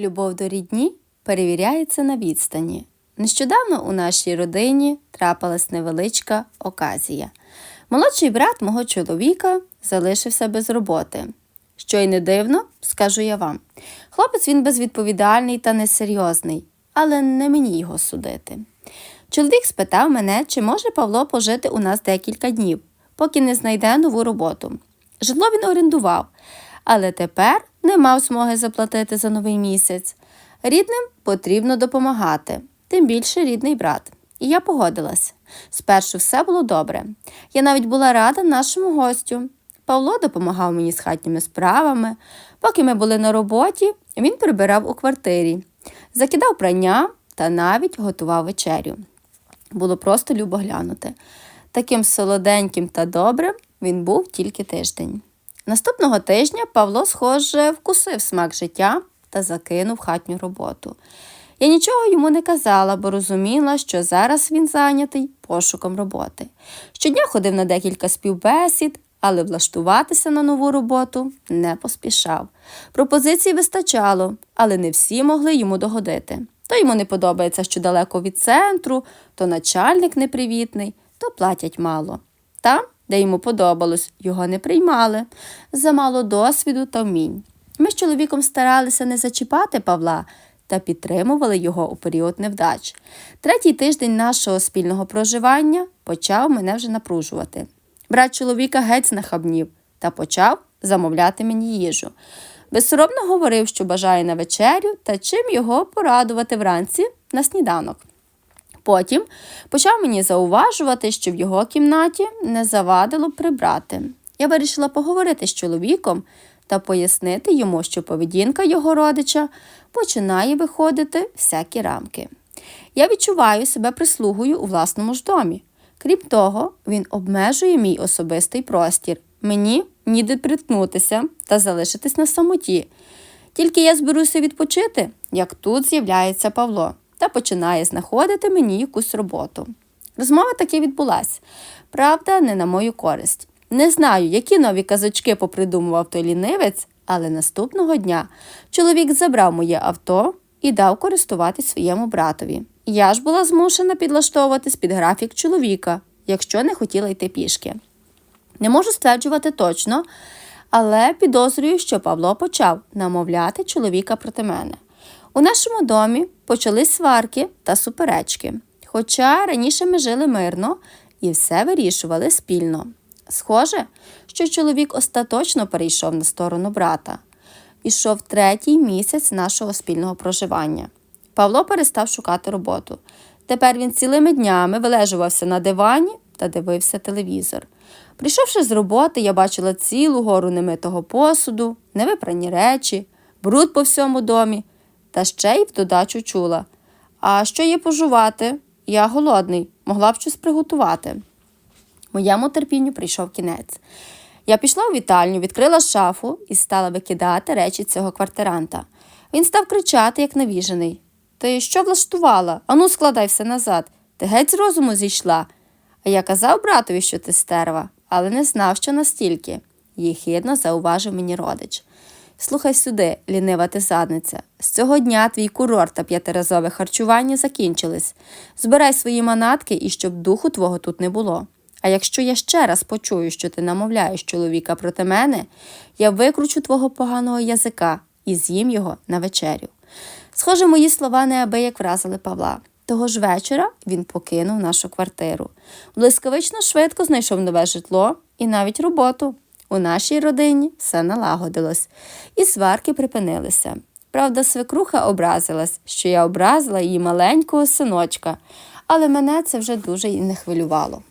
Любов до рідні перевіряється на відстані. Нещодавно у нашій родині трапилась невеличка оказія. Молодший брат мого чоловіка залишився без роботи. Що й не дивно, скажу я вам. Хлопець він безвідповідальний та несерйозний, але не мені його судити. Чоловік спитав мене, чи може Павло пожити у нас декілька днів, поки не знайде нову роботу. Житло він орендував, але тепер не мав змоги заплатити за новий місяць. Рідним потрібно допомагати, тим більше рідний брат. І я погодилась. Спершу все було добре. Я навіть була рада нашому гостю. Павло допомагав мені з хатніми справами. Поки ми були на роботі, він прибирав у квартирі, закидав прання та навіть готував вечерю. Було просто любо глянути. Таким солоденьким та добрим він був тільки тиждень. Наступного тижня Павло, схоже, вкусив смак життя та закинув хатню роботу. Я нічого йому не казала, бо розуміла, що зараз він зайнятий пошуком роботи. Щодня ходив на декілька співбесід, але влаштуватися на нову роботу не поспішав. Пропозицій вистачало, але не всі могли йому догодити. То йому не подобається, що далеко від центру, то начальник непривітний, то платять мало. Там, де йому подобалось, його не приймали, замало досвіду та вмінь. Ми з чоловіком старалися не зачіпати Павла та підтримували його у період невдач. Третій тиждень нашого спільного проживання почав мене вже напружувати. Брат чоловіка геть знахабнів та почав замовляти мені їжу. Безсоромно говорив, що бажає на вечерю та чим його порадувати вранці на сніданок. Потім почав мені зауважувати, що в його кімнаті не завадило прибрати. Я вирішила поговорити з чоловіком та пояснити йому, що поведінка його родича починає виходити всякі рамки. Я відчуваю себе прислугою у власному ж домі. Крім того, він обмежує мій особистий простір. Мені ніде приткнутися та залишитись на самоті. Тільки я зберуся відпочити, як тут з'являється Павло та починає знаходити мені якусь роботу. Розмова таки відбулася. Правда, не на мою користь. Не знаю, які нові казочки попридумував той лінивець, але наступного дня чоловік забрав моє авто і дав користуватись своєму братові. Я ж була змушена підлаштовуватись під графік чоловіка, якщо не хотіла йти пішки. Не можу стверджувати точно, але підозрюю, що Павло почав намовляти чоловіка проти мене. У нашому домі почались сварки та суперечки, хоча раніше ми жили мирно і все вирішували спільно. Схоже, що чоловік остаточно перейшов на сторону брата. Ішов третій місяць нашого спільного проживання. Павло перестав шукати роботу. Тепер він цілими днями вилежувався на дивані та дивився телевізор. Прийшовши з роботи, я бачила цілу гору немитого посуду, невипрані речі, бруд по всьому домі, та ще й в додачу чула. А що є пожувати? Я голодний, могла б щось приготувати. Моєму терпінню прийшов кінець. Я пішла у вітальню, відкрила шафу і стала викидати речі цього квартиранта. Він став кричати, як навіжений. Ти що влаштувала? Ану, складай все назад. Ти геть з розуму зійшла. А я казав братові, що ти стерва, але не знав, що настільки, їхидно зауважив мені родич. Слухай сюди, лінива ти задниця. З цього дня твій курорт та п'ятиразове харчування закінчились. Збирай свої манатки і щоб духу твого тут не було. А якщо я ще раз почую, що ти намовляєш чоловіка проти мене, я викручу твого поганого язика і з'їм його на вечерю. Схоже, мої слова неабияк вразили Павла. Того ж вечора він покинув нашу квартиру. Блискавично швидко знайшов нове житло і навіть роботу. У нашій родині все налагодилось, і сварки припинилися. Правда, свекруха образилась, що я образила її маленького синочка, але мене це вже дуже і не хвилювало.